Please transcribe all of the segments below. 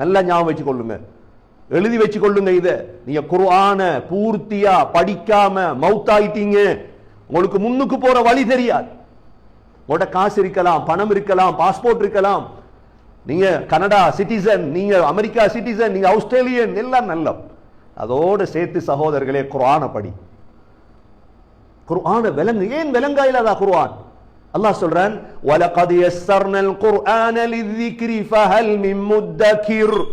நல்லா ஞாபகம் வச்சு கொள்ளுங்க எழுதி வச்சு கொள்ளுங்க நீங்க குர்ஆன பூர்த்தியா படிக்காம மவுத்தாயிட்டீங்க உங்களுக்கு முன்னுக்கு போற வழி தெரியாது. உங்களோட காசு இருக்கலாம் பணம் இருக்கலாம் பாஸ்போர்ட் இருக்கலாம். நீங்க கனடா சிட்டிசன் நீங்க அமெரிக்கா சிட்டிசன் நீங்க ஆஸ்திரேலியன் எல்லாம் நல்ல அதோட சேர்த்து சகோதரர்களே குர்ஆன படி. குர்ஆன விலங்கு ஏன் விலங்கா இல்லாதா குர்ஆன்? அல்லாஹ் சொல்றான் வலகத் யஸ்ஸர்னல் குர்ஆன லிذிக்ரி ஃபஹல் மின் முத்தகிர்.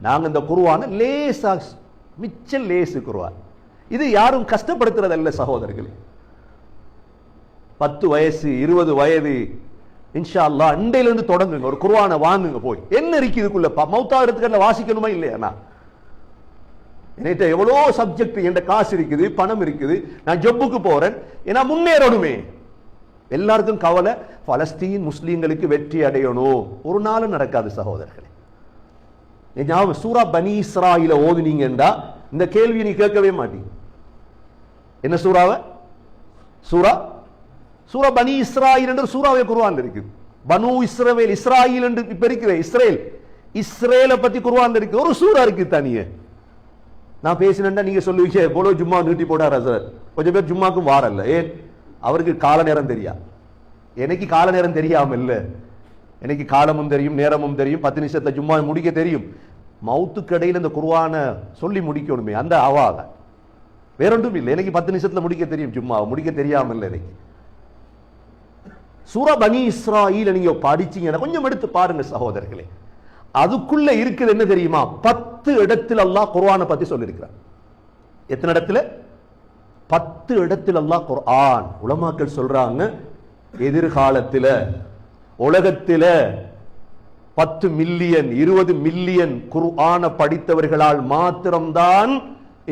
நாங்க இந்த குர்ஆனை லேசா மிச்ச லேசு குர்ஆன். இது யாரும் கஷ்டப்படுத்துறதல்ல சகோதரர்களே. பத்து வயசு இருபது வயது இன்ஷா அல்லா அண்டையில இருந்து தொடங்குங்க ஒரு குர்ஆனை வாங்குங்க போய். என்ன இருக்கு இதுக்குள்ள? ப- வாசிக்கணுமா இல்லையா நான்? என்கிட்ட எவ்வளோ சப்ஜெக்ட் என்கிட்ட காசு இருக்குது பணம் இருக்குது நான் ஜொப்புக்கு போறேன் ஏன்னா முன்னேறணுமே. எல்லாருக்கும் கவலை பலஸ்தீன் முஸ்லீம்களுக்கு வெற்றி அடையணும். ஒரு நாளும் நடக்காது சகோதரர்களே. ஞாபகம் சூரா பனி இஸ்ராயில ஓதுனீங்கன்றா இந்த கேள்வியை நீ கேட்கவே மாட்டீங்க. என்ன சூறாவை? சூரா? சூரா பனி இஸ்ராயில் என்று சூறாவை குருவான் இருக்குது பனு இஸ்ரவேல் இஸ்ராயில் என்று இப்ப இருக்கிற இஸ்ரேல் இஸ்ரேலை பத்தி குருவான் இருக்கு. ஒரு சூறா இருக்கு தனியே. நான் பேசினேன்டா நீங்க சொல்லுவீங்க போலோ ஜும்மா நீட்டி போடாரா சார்? கொஞ்சம் பேர் ஜும்மாக்கும் வாரல்ல. ஏன்? அவருக்கு கால நேரம் தெரியா? எனக்கு கால நேரம் தெரியாம இல்ல. எனக்கு காலமும் தெரியும் நேரமும் தெரியும் பத்து நிமிஷத்தை சும்மா முடிக்க தெரியும். மவுத்துக்கடையில் இந்த குர்ஆன சொல்லி முடிக்கணுமே அந்த அவாத வேறொன்றும் இல்லை. எனக்கு பத்து நிமிஷத்துல முடிக்க தெரியும் சும்மா முடிக்க தெரியாம இல்லை எனக்கு சூரா பனி இஸ்ராயில் நீங்க படிச்சீங்கன்னா கொஞ்சம் எடுத்து பாருங்க சகோதரர்களே. அதுக்குள்ள இருக்குது என்ன தெரியுமா? பத்து இடத்தில் அல்லாஹ் குர்வானை பத்தி சொல்லியிருக்கிறார் எத்தனை இடத்துல? பத்து இடத்துல எல்லாம் குர்ஆன். உலமாக்கள் சொல்றாங்க எதிர்காலத்துல உலகத்தில பத்து மில்லியன் இருபது மில்லியன் குர்ஆனை படித்தவர்களால் மாத்திரம்தான்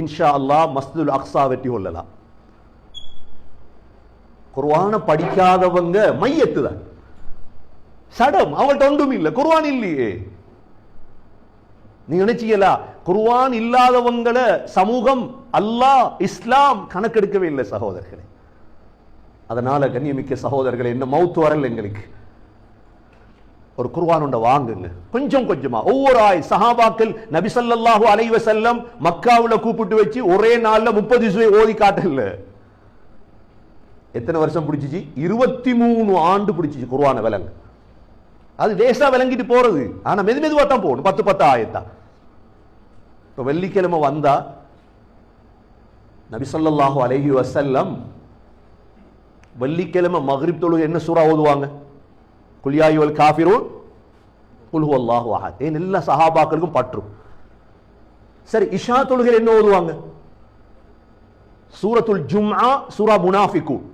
இன்ஷா அல்லாஹ் மஸ்துல் அக்ஸா வெற்றி கொள்ளலாம். குர்ஆன படிக்காதவங்க மையத்து தான் சடம் அவங்கள்ட்ட ஒன்றும் இல்லை. குர்ஆன் இல்லையே. நீ நினைச்சீங்களா குர்வான் இல்லாதவங்கள சமூகம் அல்லாஹ் இஸ்லாம் கணக்கெடுக்கவே இல்லை சகோதரர்களே. அதனால கண்ணியமிக்க சகோதரர்களே என்ன மவுத்து வரல எங்களுக்கு. ஒரு குர்வான் ஒன்றை வாங்குங்க. கொஞ்சம் கொஞ்சமா. ஒவ்வொரு ஆய் சஹாபாக்கள் நபிசல்லாஹு அலைவ செல்லம் மக்காவில் மக்காவுல கூப்பிட்டு வச்சு ஒரே நாள்ல முப்பது சுவை ஓதி காட்டல. எத்தனை வருஷம் பிடிச்சிச்சு? இருபத்தி மூணு ஆண்டு பிடிச்சிச்சு குர்ஆன விலங்கு அது லேசாக விளங்கிட்டு போறது. ஆனா மெது மெதுவா தான் போகணும். பத்து பத்து ஆயத்தா. இப்போ வெள்ளிக்கிழமை வந்தா நபி அலஹி வசல்லம் வெள்ளிக்கிழமை மக்ரிப் தொழுகை என்ன சூறா ஓதுவாங்க? குலியாயுவல் காஃபிரூன் குல் அல்லாஹு அஹத். ஏன் எல்லா சஹாபாக்களுக்கும் பற்றும். சரி இஷா தொழுகை என்ன ஓதுவாங்க? சூரத்துல் ஜும்ஆ சூரா முனாஃபிகூன்.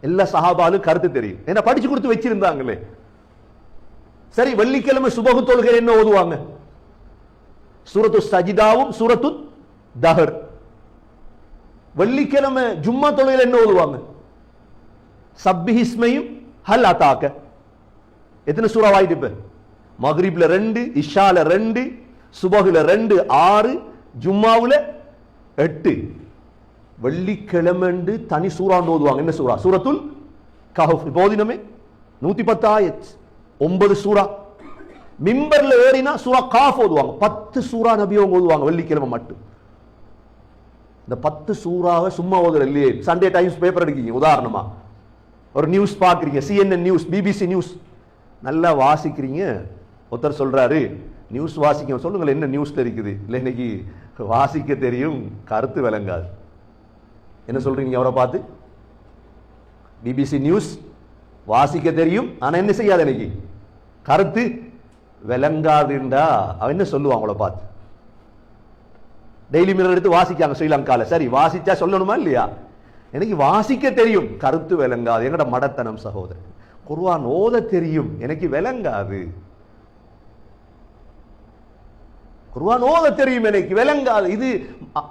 எல்லா சஹாபாலும் கருத்து தெரியும். என்ன படிச்சு கொடுத்து வச்சிருந்தாங்களே. சரி வெள்ளிக்கிழமை சுபகு தொழுகை என்ன ஓதுவாங்க? சூரத்து சஜிதாவும் சூரத்து தஹர். வெள்ளிக்கிழமை ஜும்மா தொழுகையில் என்ன ஓதுவாங்க? சப்பிஹிஸ்மையும் ஹல் அத்தாக்க எத்தனை சூறா வாயிட்டு இப்ப? மகரீப்ல ரெண்டு இஷால ரெண்டு சுபகுல ரெண்டு ஆறு ஜும்மாவுல எட்டு. வெள்ளிக்கிழமை தனி சூறான்னு ஓதுவாங்க. என்ன சூறா? சூரத்துல் கஹஃப். இப்போ ஓதினமே? நூத்தி பத்து ஆயத். ஒன்பது சூறா. மிம்பர்ல ஏறினா சூறா காஃப் ஓதுவாங்க. பத்து சூறா நபியவங்க ஓதுவாங்க வெள்ளிக்கிழமை மட்டும். இந்த பத்து சூறாவை சும்மா ஓதுற இல்லையே சண்டே டைம்ஸ் பேப்பர் எடுக்கீங்க உதாரணமா. ஒரு நியூஸ் பார்க்குறீங்க சிஎன்என் நியூஸ் பிபிசி நியூஸ் நல்லா வாசிக்கிறீங்க. ஒருத்தர் சொல்றாரு நியூஸ் வாசிக்க சொல்லுங்கள் என்ன நியூஸ் இருக்குது? இல்லை இன்னைக்கு வாசிக்க தெரியும் கருத்து விளங்காது. என்ன சொல்றீங்க அவரை பார்த்து? பிபிசி நியூஸ் வாசிக்க தெரியும். ஆனா என்ன செய்யாது எனக்கு கருத்து விளங்காதுண்டா. அவன் என்ன சொல்லுவான் அவங்கள பார்த்து? டெய்லி மிரர் எடுத்து வாசிக்காங்க ஸ்ரீலங்காவில் சரி வாசிச்சா சொல்லணுமா இல்லையா? எனக்கு வாசிக்க தெரியும். கருத்து விளங்காது. எங்கட மடத்தனம் சகோதரன். குர்வான் ஓத தெரியும். எனக்கு விளங்காது. குர்வான் ஓத தெரியும் எனக்கு. விளங்காது. இது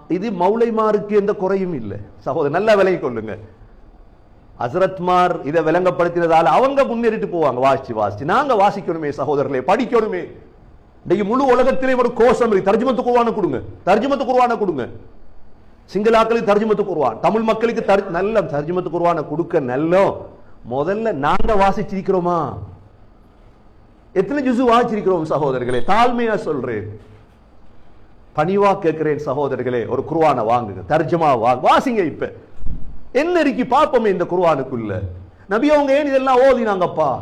இது மௌலைமாருக்கு எந்த குறையும் இல்லை. சகோதரர் நல்லா விலகி கொள்ளுங்க அசரத்மார் இதை விளங்கப்படுத்தினதால அவங்க முன்னேறிட்டு போவாங்க. வாசிச்சு வாசிச்சு. நாங்க வாசிக்கணுமே சகோதரர்களே படிக்கணுமே. இன்னைக்கு முழு உலகத்திலே ஒரு கோஷம் இருக்கு. தர்ஜுமத்து குர்ஆனை கொடுங்க. தர்ஜுமத்து குருவான கொடுங்க. சிங்களாக்களுக்கு தர்ஜுமத்து குருவான் தமிழ் மக்களுக்கு தர்- நல்ல தர்ஜுமத்து குருவான கொடுக்க நல்ல முதல்ல நாங்க வாசிச்சிருக்கிறோமா? எத்தனை ஜுசு வாசிச்சிருக்கிறோம் சகோதரர்களே? தாழ்மையா சொல்றேன். பணிவா கேட்கிறேன் சகோதரர்களே. ஒரு குருவான வாங்குங்க. தர்ஜமா வாங்க. வாசிங்க இப்ப. என்ன இருக்கி பார்ப்போமே இந்த குர்ஆனுக்குள்ள? நபி அவங்க ஏன் இதெல்லாம் ஓதினாங்கப்பா?